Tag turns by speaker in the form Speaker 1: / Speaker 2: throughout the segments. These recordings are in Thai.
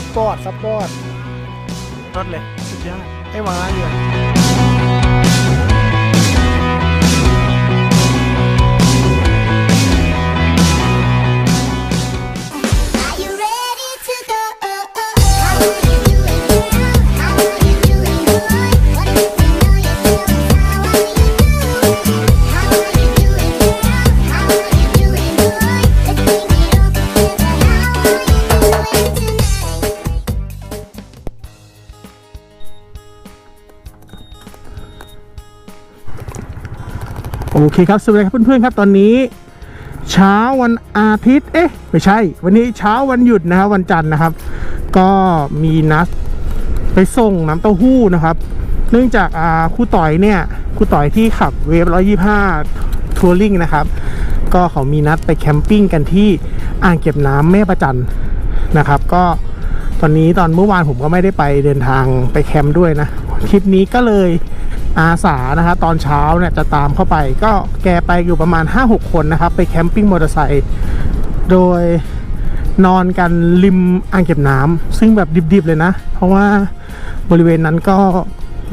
Speaker 1: ซับบอร์ดซับบอร์ดรถเลย สุดยอดให้มาอยู่ คครับ สวัสดีครับเพื่อนๆครับตอนนี้ เช้าวันอาทิตย์ เอ๊ะ ไม่ใช่ วันนี้เช้าวันหยุดนะครับวันจันทร์นะครับ ก็มีนัดไปส่งน้ำเต้าหู้นะครับ เนื่องจากอ่าครูต่อยเนี่ยครูต่อยที่ขับเวฟ125ทัวริงนะครับ ก็เขามีนัดไปแคมปิ้งกันที่อ่างเก็บน้ำแม่ประจันนะครับ ก็ตอนนี้ตอนเมื่อวานผมก็ไม่ได้ไปเดินทางไปแคมป์ด้วยนะทริปนี้ก็เลย อาสานะครับตอนเช้าเนี่ยจะตามเข้าไป ก็แกไปอยู่ประมาณ 5-6 คนนะครับ ไปแคมปิ้งมอเตอร์ไซค์โดยนอนกันริมอ่างเก็บน้ำซึ่งแบบดิบๆเลยนะ เพราะว่าบริเวณนั้นก็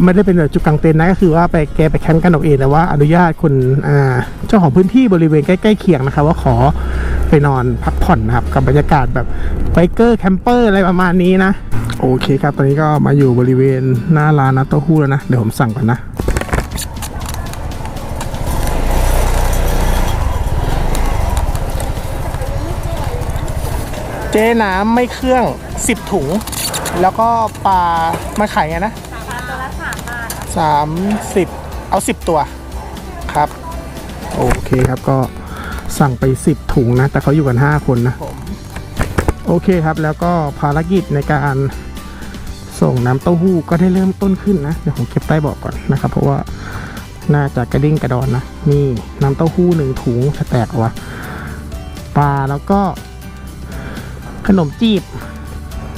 Speaker 1: ไม่ได้เป็นแบบจุดกางเต็นท์นะก็คือว่าไปแกไปแคมป์กันเอาเองแต่ว่าอนุญาตคนอ่าเจ้าของพื้นที่บริเวณใกล้ๆเคียงนะครับ ว่าขอไปนอนพักผ่อนนะครับกับบรรยากาศแบบไบเกอร์แคมเปอร์อะไรประมาณนี้นะ โอเคครับ ตอนนี้ก็มาอยู่บริเวณหน้าร้านนัตเต้าหู้แล้วนะ เดี๋ยวผมสั่งก่อนนะเจ๊น้ำไม่เครื่อง 10 ถุง แล้วก็ปลามาไขายไงนะ สามสิบเอาสิบตัวครับ โอเคครับก็สั่งไป 10 ถุงนะ แต่เขาอยู่กัน 5 คนนะ โอเคครับแล้วก็ภารกิจในการส่งน้ำเต้าหู้ก็ได้เริ่มต้นขึ้นนะ เดี๋ยวผมเก็บใต้เบาะก่อนนะครับ เพราะว่าน่าจะกระดิ่งกระดอนนะ นี่น้ำเต้าหู้หนึ่งถุงจะแตกวะปลาแล้วก็ขนมจีบ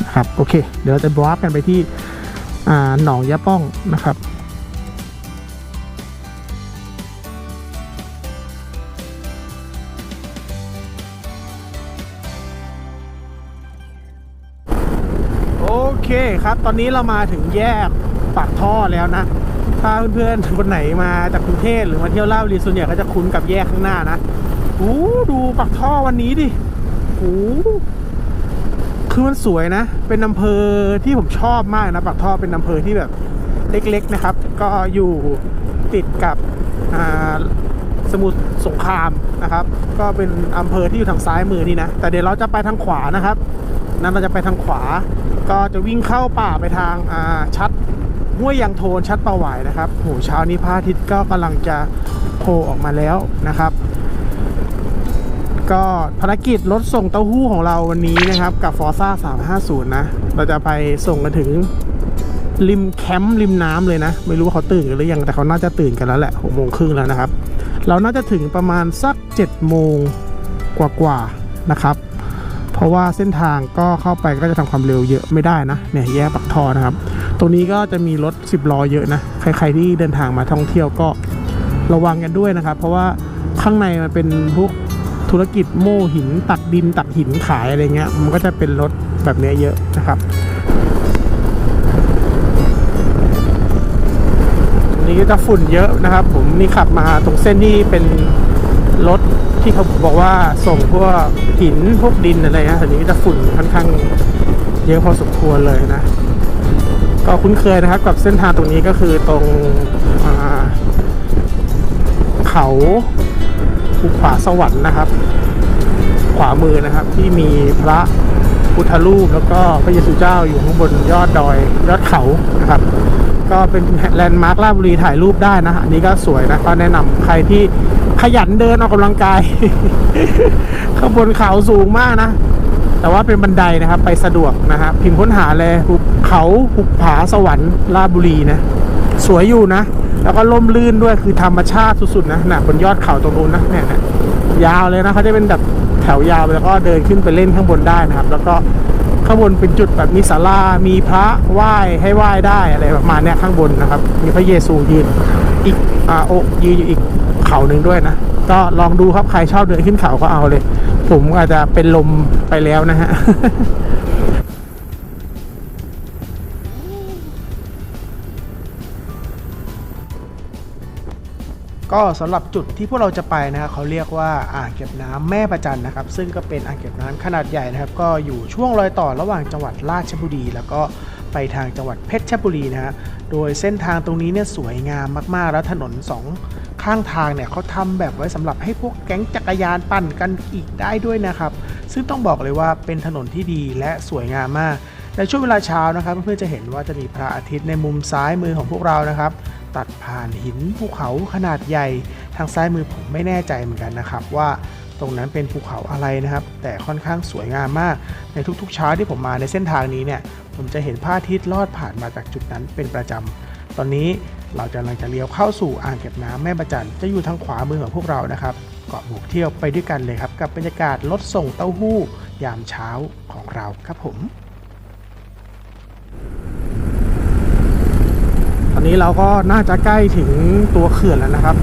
Speaker 1: นะครับ โอเค เดี๋ยวเราจะบวาร์ปกันไปที่อ่าหนองยะป้องนะครับ เคครับ ตอนนี้เรามาถึงแยกปากท่อแล้วนะ ถ้าเพื่อนๆคนไหนมาจากกรุงเทพหรือมาเที่ยวเล่ารีส่วนใหญ่ก็จะคุ้นกับแยกข้างหน้านะโอ้ดูปากท่อวันนี้ดิโอ้คือมันสวยนะ เป็นอำเภอที่ผมชอบมากนะปากท่อเป็นอำเภอที่แบบเล็กๆนะครับ ก็อยู่ติดกับสมุทรสงครามนะครับ ก็เป็นอำเภอที่อยู่ทางซ้ายมือนี่นะ แต่เดี๋ยวเราจะไปทางขวานะครับ นั้นเราจะไปทางขวา ก็จะวิ่งเข้าป่าไปทางอ่าชัดห้วยยางโทนชัดประหวายนะครับโหเช้านี้พระอาทิตย์ก็กำลังจะโผล่ออกมาแล้วนะครับ ก็ภารกิจรถส่งเต้าหู้ของเราวันนี้นะครับ กับฟอร์ซ่า350 นะ เราจะไปส่งกันถึงริมแคมป์ริมน้ำเลยนะ ไม่รู้ว่าเขาตื่นกันหรือยังแต่เขาน่าจะตื่นกันแล้วแหละหกโมงครึ่งแล้วนะครับ เราน่าจะถึงประมาณสัก7โมงกว่าๆนะครับ เพราะว่าเส้นทางก็เข้าไปก็จะทำความเร็วเยอะไม่ได้นะเนี่ยแยกปักทอนะครับ ตรงนี้ก็จะมีรถ 10ล้อเยอะนะใคร ๆที่เดินทางมาท่องเที่ยวก็ระวังกันด้วยนะครับ เพราะว่าข้างในมันเป็นพวกธุรกิจโม่หินตักดินตักหินขายอะไรเงี้ยมันก็จะเป็นรถแบบนี้เยอะนะครับตรงนี้จะฝุ่นเยอะนะครับ ผมนี่ขับมาตรงเส้นที่เป็นรถ ที่เขาบอกว่าส่งพวกหินพวกดินอะไรนะทีนี้จะฝุ่นค่อนข้างเยอะพอสมควรเลยนะ ก็คุ้นเคยนะครับกับเส้นทางตรงนี้ก็คือตรงเขาภูผาสวรรค์นะครับ ขวามือนะครับที่มีพระพุทธรูปแล้วก็พระเยซูเจ้าอยู่ข้างบนยอดดอยยอดเขานะครับ ก็เป็นแลนด์มาร์คราชบุรีถ่ายรูปได้นะอันนี้ก็สวยนะก็แนะนำใครที่ ขยันเดินออกกำลังกาย ข้างบนเขาสูงมากนะ แต่ว่าเป็นบันไดนะครับ ไปสะดวกนะฮะพิมพ์ค้นหาเลยภูเขาภูผาสวรรค์ราบุรีนะ สวยอยู่นะ แล้วก็ล่มลื่นด้วยคือธรรมชาติสุดๆนะนะบนยอดเขาตรงนู้นนะเนี่ยนะยาวเลยนะเขาจะเป็นแบบแถวยาวแล้วก็เดินขึ้นไปเล่นข้างบนได้นะครับ แล้วก็ข้างบนเป็นจุดแบบมีศาลา มีพระไหว้ให้ไหว้ได้อะไรประมาณเนี้ยข้างบนนะครับ มีพระเยซูยืนอีกอ่าโอะยืนอยู่อีก เขาหนึ่งด้วยนะ ก็ลองดูครับใครชอบเดินขึ้นเขาก็เอาเลย ผมอาจจะเป็นลมไปแล้วนะฮะก็สำหรับจุดที่พวกเราจะไปนะครับเขาเรียกว่าอ่างเก็บน้ำแม่ประจันนะครับ ซึ่งก็เป็นอ่างเก็บน้ำขนาดใหญ่นะครับ ก็อยู่ช่วงรอยต่อระหว่างจังหวัดราชบุรี แล้วก็ ไปทางจังหวัดเพชรบุรีนะฮะ โดยเส้นทางตรงนี้เนี่ยสวยงามมากๆ แล้วถนนสองข้างทางเนี่ยเขาทำแบบไว้สำหรับให้พวกแก๊งจักรยานปั่นกันอีกได้ด้วยนะครับ ซึ่งต้องบอกเลยว่าเป็นถนนที่ดีและสวยงามมาก ในช่วงเวลาเช้านะครับ เพื่อนๆจะเห็นว่าจะมีพระอาทิตย์ในมุมซ้ายมือของพวกเรานะครับตัดผ่านหินภูเขาขนาดใหญ่ ทางซ้ายมือผมไม่แน่ใจเหมือนกันนะครับ ว่าตรงนั้นเป็นภูเขาอะไรนะครับ แต่ค่อนข้างสวยงามมาก ในทุกๆเช้าที่ผมมาในเส้นทางนี้เนี่ย ผมจะเห็นพระอาทิตย์ลอดผ่านมาจากจุดนั้นเป็นประจำ ตอนนี้เราจะกำลังจะเลี้ยวเข้าสู่อ่างเก็บน้ำแม่ประจันจะอยู่ทางขวามือของพวกเรานะครับเกาะบุกเที่ยวไปด้วยกันเลยครับ กับบรรยากาศรถส่งเต้าหู้ยามเช้าของเราครับผม ตอนนี้เราก็น่าจะใกล้ถึงตัวเขื่อนแล้วนะครับ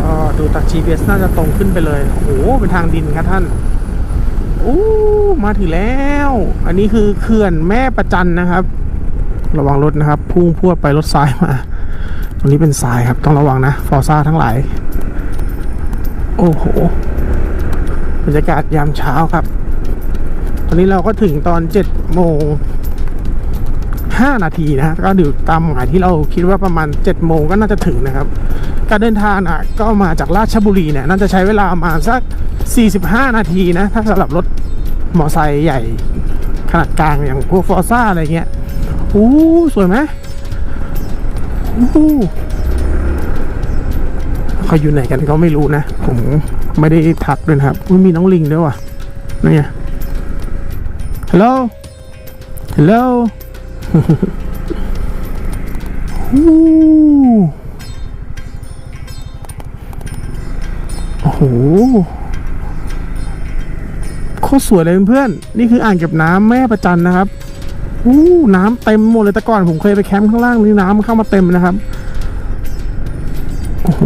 Speaker 1: ก็ดูจาก GPS น่าจะตรงขึ้นไปเลย โอ้โหเป็นทางดินครับท่าน โอ้มาถึงแล้ว อันนี้คือเขื่อนแม่ประจันนะครับ ระวังรถนะครับ พุ่งพวดไปรถซ้ายมาตรงนี้เป็นทรายครับ ต้องระวังนะ ฟอร์ซ่าทั้งหลาย โอ้โหบรรยากาศยามเช้าครับ ตอนนี้เราก็ถึงตอน7โมง5นาทีนะก็อยู่ตามหมายที่เราคิดว่าประมาณ7โมงก็น่าจะถึงนะครับ การเดินทางอะก็มาจากราชบุรีเนี่ยน่าจะใช้เวลามาสัก 45 นาทีนะ ถ้าสำหรับรถมอไซค์ใหญ่ขนาดกลางอย่างพวกฟอร์ซ่าอะไรเงี้ยอู้สวยไหมอู้เขาอยู่ไหนกันก็ไม่รู้นะ ผมไม่ได้ทักด้วยครับมีน้องลิงด้วยว่ะนี่ไงฮัลโหลฮัลโหลโอ้ หโคตรสวยเลยเพื่อนๆนี่คืออ่างเก็บน้ำแม่ประจันนะครับฮู้น้ำเต็มหมดเลยแต่ก่อนผมเคยไปแคมป์ข้างล่างนี่น้ำเข้ามาเต็มนะครับโอ้โห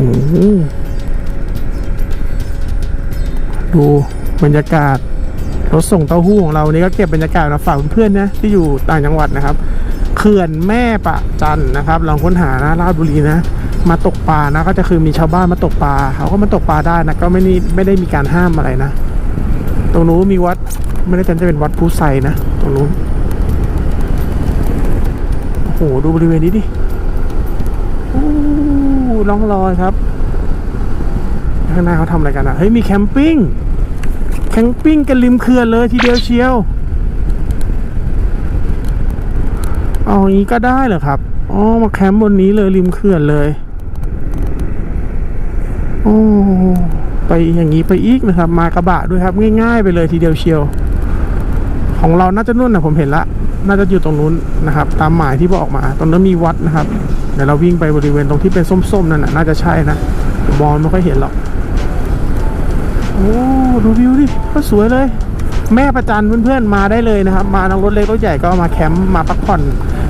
Speaker 1: ดูบรรยากาศรถส่งเต้าหู้ของเรานี่ก็เก็บบรรยากาศมาฝากเพื่อนๆนะที่อยู่ต่างจังหวัดนะครับเขื่อนแม่ปะจันนะครับ ลองค้นหานะราชบุรีนะ มาตกปลานะก็จะคือมีชาวบ้านมาตกปลาเขาก็มาตกปลาได้นะก็ไม่ได้ไม่ได้มีการห้ามอะไรนะ ตรงนู้นมีวัดไม่ได้จำจะเป็นวัดพุไซนะตรงนู้นโอ้โหดูบริเวณนี้ดิโอ้ล่องลอยครับ ข้างหน้าเขาทำอะไรกันอะเฮ้ยมีแคมปิ้งแคมปิ้งกันริมเขื่อนเลยทีเดียวเชียวเอาอย่างนี้ก็ได้เหรอครับอ๋อมาแคมป์บนนี้เลยริมเขื่อนเลย โอ้ไปอย่างนี้ไปอีกนะครับ มากระบะด้วยครับ ง่าย ๆ ไปเลยทีเดียวเชียว ของเราน่าจะนู่นนะผมเห็นละ น่าจะอยู่ตรงนู้นนะครับ ตามหมายที่บอกมา ตรงนั้นมีวัดนะครับเดี๋ยวเราวิ่งไปบริเวณตรงที่เป็นส้มๆนั่นน่ะน่าจะใช่นะมองไม่ค่อยเห็นหรอกโอ้ดูวิวดิก็สวยเลย แม่ประจันเพื่อนๆมาได้เลยนะครับ มาทั้งรถเล็กรถใหญ่ก็มาแคมป์มาพักผ่อน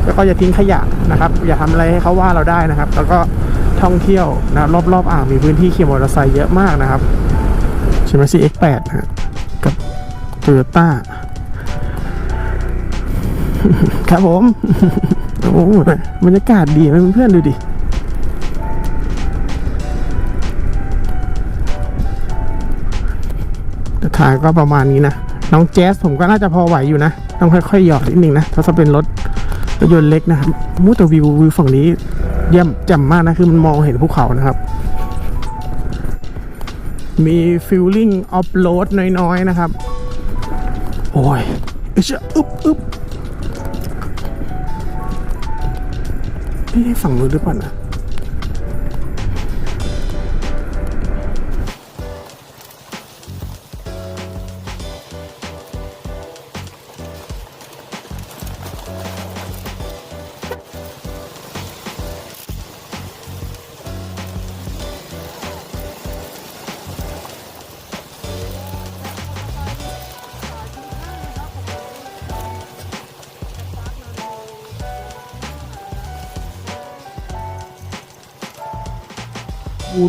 Speaker 1: แล้วก็อย่าทิ้งขยะนะครับ อย่าทำอะไรให้เขาว่าเราได้นะครับ แล้วก็ ท่องเที่ยวนะรอบๆออ่างมีพื้นที่ขี่มอเตอร์ไซค์เยอะมากนะครับใช่ไหม CX8 นะฮะกับโตโยต้าครับผมโอ้บรรยากาศดีไหมเพื่อนๆดูดิแต่ทางก็ประมาณนี้นะ น้องแจ๊สผมก็น่าจะพอไหวอยู่นะ ต้องค่อยๆหยอดนิดนึงนะ ถ้าจะเป็นรถรถยนต์เล็กนะครับมูแต่วิววิวฝั่งนี้ เยี่ยมแจ่มมากนะ คือมันมองเห็นภูเขานะครับ มีฟิลลิ่งออฟโรดน้อยๆนะครับ โอ้ยเอะอึ๊บอึ๊บนี่ฝั่งนู้นหรือเปล่านะ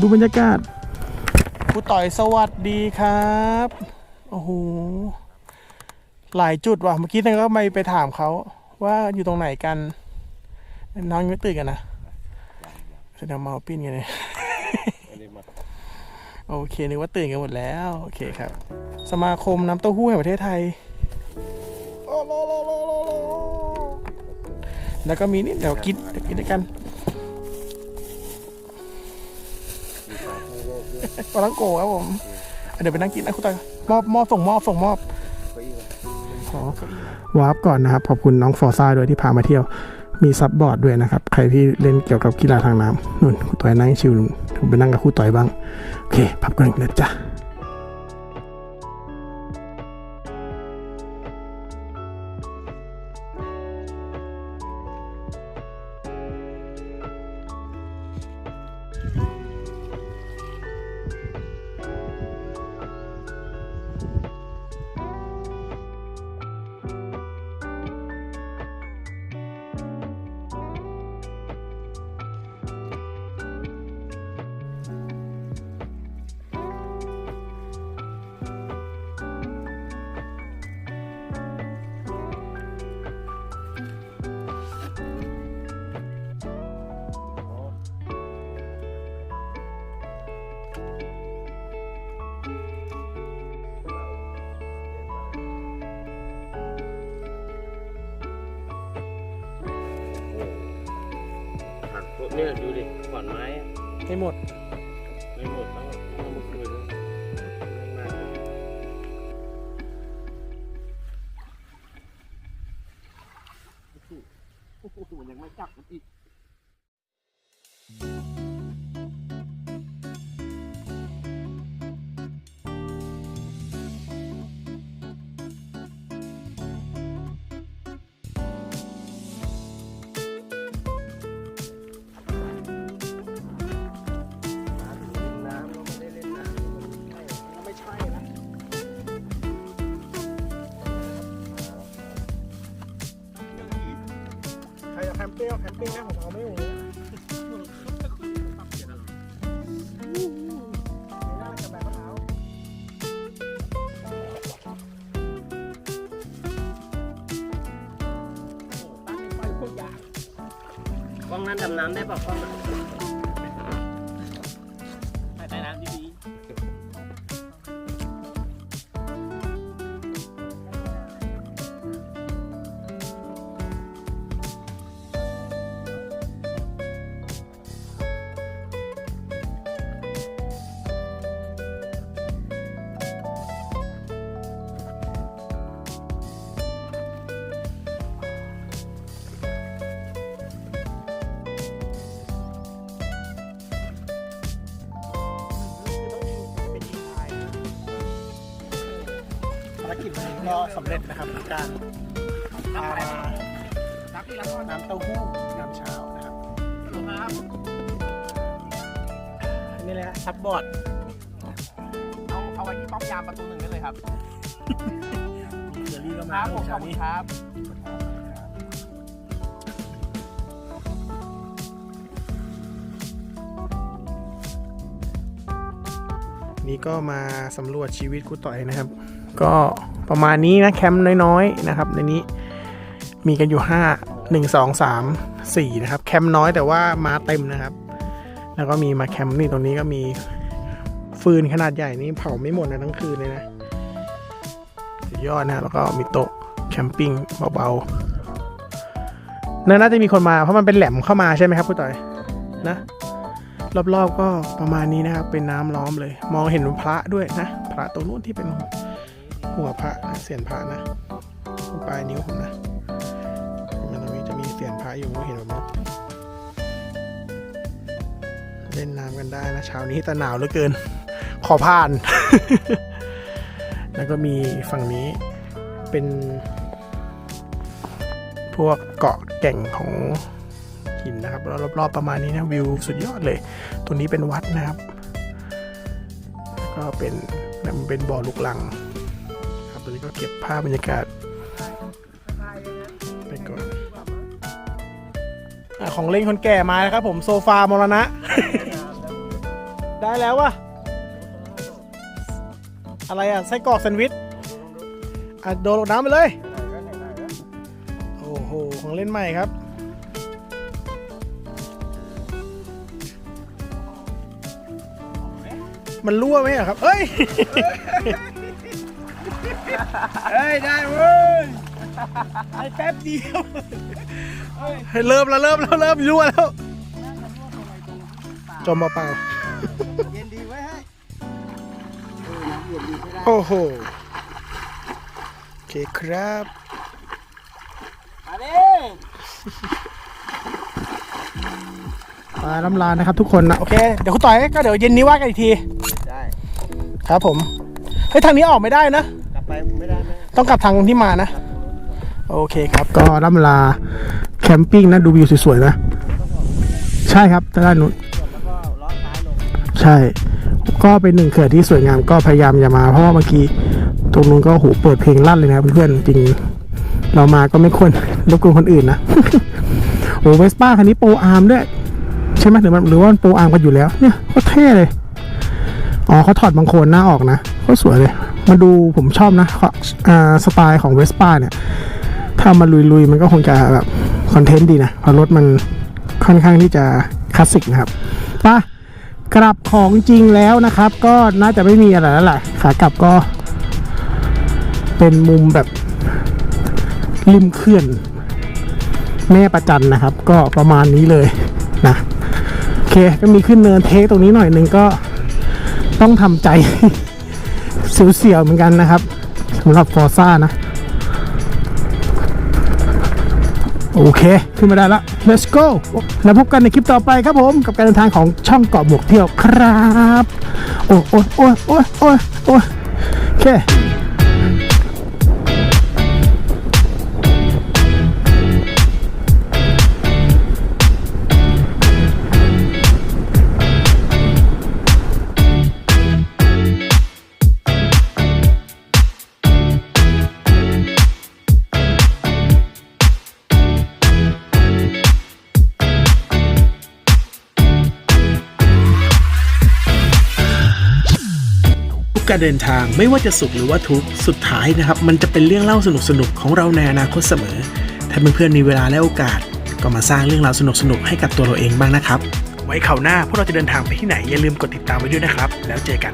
Speaker 1: ดูบรรยากาศครูต่อยสวัสดีครับ โอ้โห หลายจุดว่ะ เมื่อกี้ท่นก็ไม่ไปถามเขาว่าอยู่ตรงไหนกัน น้องยังไม่ตื่นกันนะแสดงเมาปิ้นกันเลยโอเค นึกว่าตื่นกันหมดแล้ว โอเคครับ สมาคมน้ำเต้าหู้แห่งประเทศไทย แล้วก็มีนี่เดี๋ยวกินเดี๋ยวกินด้วยกัน
Speaker 2: ปลาลั
Speaker 1: งโกครับผมอะเดี๋ยวไปนั่งกินนะคุณตายมอบมอบส่งมอบส่งมอบ
Speaker 2: เก้าอี้มัน
Speaker 1: ขอวาร์ปก่อนนะครับ ขอบคุณน้องฟอร์ซ่าด้วยที่พามาเที่ยว มีซับบอร์ดด้วยนะครับ ใครที่เล่นเกี่ยวกับกีฬาทางน้ำนุ่นครูต่อยนั่งชิวผมไปนั่งกับครูต่อยบ้าง โอเค พับกันอีกนะจ๊ะ
Speaker 2: เนี่ยดูดิขอนไม้อะ
Speaker 1: ให้หมด
Speaker 2: ไม่หมดทั้งทั้งเมื่อคืนเลยไม่มากเลย
Speaker 1: ยังไม่จับอีก ปิ้งเอาแคมปิ้งนะผมเอาไม่อยู่เลยไม่ได้กับแบบมะพร้าว
Speaker 2: กล้องนั้นดำน้ำได้ป่ะกล้อง
Speaker 1: กิจวันนี้ก็สำเร็จนะครับกับการพามาน้ำเต้าหู้ยามเช้านะครับนี่เลยฮะซับบอร์ด
Speaker 3: เอาเอาไว้ที่ป้อมยามประตูหนึ่งได้เลยครับ
Speaker 1: เดลี่ก็
Speaker 3: ค
Speaker 1: มา
Speaker 3: รับผมขอ
Speaker 1: เช้า
Speaker 3: บคุณ
Speaker 1: นี้
Speaker 3: ครับ
Speaker 1: นี่ก็มาสำรวจชีวิตครูต่อยนะครับ ก็ ประมาณนี้นะแคมป์น้อยๆนะครับในนี้มีกันอยู่ 5 1 2 3 4นะครับแคมป์น้อยแต่ว่ามาเต็มนะครับ แล้วก็มีมาแคมป์นี่ตรงนี้ก็มีฟืนขนาดใหญ่นี่เผาไม่หมดนะทั้งคืนเลยนะสุดยอดนะแล้วก็มีโต๊ะแคมปิ้งเบาๆน่าจะมีคนมาเพราะมันเป็นแหลมเข้ามาใช่ไหมครับคุณต่อยนะรอบๆก็ประมาณนี้นะครับเป็นน้ำล้อมเลย มองเห็นพระด้วยนะ พระตรงนู้นที่เป็น หัวพระเสียนพระนะปลายนิ้วผมนะมันตรงนี้จะมีเสียนพระอยู่ไม่เห็นผมนะเล่นน้ำกันได้นะเช้านี้แต่หนาวเหลือเกิน ขอผ่าน แล้วก็มีฝั่งนี้เป็น พวกเกาะแก่งของหินนะครับแล้วรอบๆประมาณนี้นะวิวสุดยอดเลย ตรงนี้เป็นวัดนะครับ แล้วก็เป็นมันเป็นบ่อลูกลัง ตรงนี้ก็เก็บภาพบรรยากาศไปก่อนอะของเล่นคนแก่มาแล้วครับผมโซฟามรณะ ได้แล้ววะอะไรอะไส้กรอกแซนด์วิชอะโดนลงน้ำไปเลย โอ้โห ของเล่นใหม่ครับมันรั่วไหมครับ เอ้ย
Speaker 3: เฮ้ย ได้เว้ยไอ้แป๊บเดียว
Speaker 1: เริ่มแล้วเริ่มแล้วเริ่มรั่วแล้วจมเปล่า
Speaker 3: เย็นดีไว้ให้
Speaker 1: ๆโอ้โหโอเคครับ
Speaker 3: มาดิ
Speaker 1: มาลำลานะครับทุกคนนะ โอเค เดี๋ยวคุณต่อยก็เดี๋ยวเย็นนี้ว่ากันอีกที
Speaker 3: ได้
Speaker 1: ครับผม เฮ้ย ทางนี้ออกไม่ได้นะ ต้องกลับทางที่มานะ โอเคครับ ก็ล่ำลาแคมปิ้งนะดูวิวสวยๆนะ ใช่ครับด้านนู้นใช่ ก็เป็นหนึ่งเขื่อนที่สวยงามก็พยายามอย่ามาเพราะว่าเมื่อกี้ตรงนู้นก็โหเปิดเพลงลั่นเลยนะครับเพื่อนๆจริงเรามาก็ไม่ควรรบกวนคนอื่นนะโอ้เวสป้าคันนี้โปรอาร์มด้วย ใช่ไหมหรือมันหรือว่ามันโปรอาร์มกันอยู่แล้วเนี่ยโคตรเท่เลย อ๋อเขาถอดบางโคนหน้าออกนะโคตรสวยเลย มาดูผมชอบนะเขาอ่าสไตล์ของเวสป้าเนี่ย ถ้ามาลุยๆ มันก็คงจะแบบคอนเทนต์ดีนะเพราะรถมันค่อนข้างที่จะคลาสสิกนะครับป่ะกลับของจริงแล้วนะครับ ก็น่าจะไม่มีอะไรแล้วแหละขากลับก็เป็นมุมแบบริมเขื่อนแม่ประจันนะครับ ก็ประมาณนี้เลยนะโอเคก็มีขึ้นเนินเทคตรงนี้หน่อยหนึ่งก็ต้องทำใจ เสียวๆเหมือนกันนะครับสำหรับฟอร์ซ่านะ โอเค ขึ้นมาได้แล้ว let's go แล้วพบกันในคลิปต่อไปครับผม กับการเดินทางของช่องเกาะหมวกเที่ยวครับ โอ้โอ้โอ้โอ้โอ้โอ้โอเค
Speaker 4: การเดินทางไม่ว่าจะสุขหรือว่าทุกข์สุดท้ายนะครับ มันจะเป็นเรื่องเล่าสนุกๆของเราในอนาคตเสมอ ถ้าเพื่อนๆมีเวลาและโอกาส ก็มาสร้างเรื่องราวสนุกๆให้กับตัวเราเองบ้างนะครับ ไว้ข่าวหน้าพวกเราจะเดินทางไปที่ไหนอย่าลืมกดติดตามไว้ด้วยนะครับ แล้วเจอกัน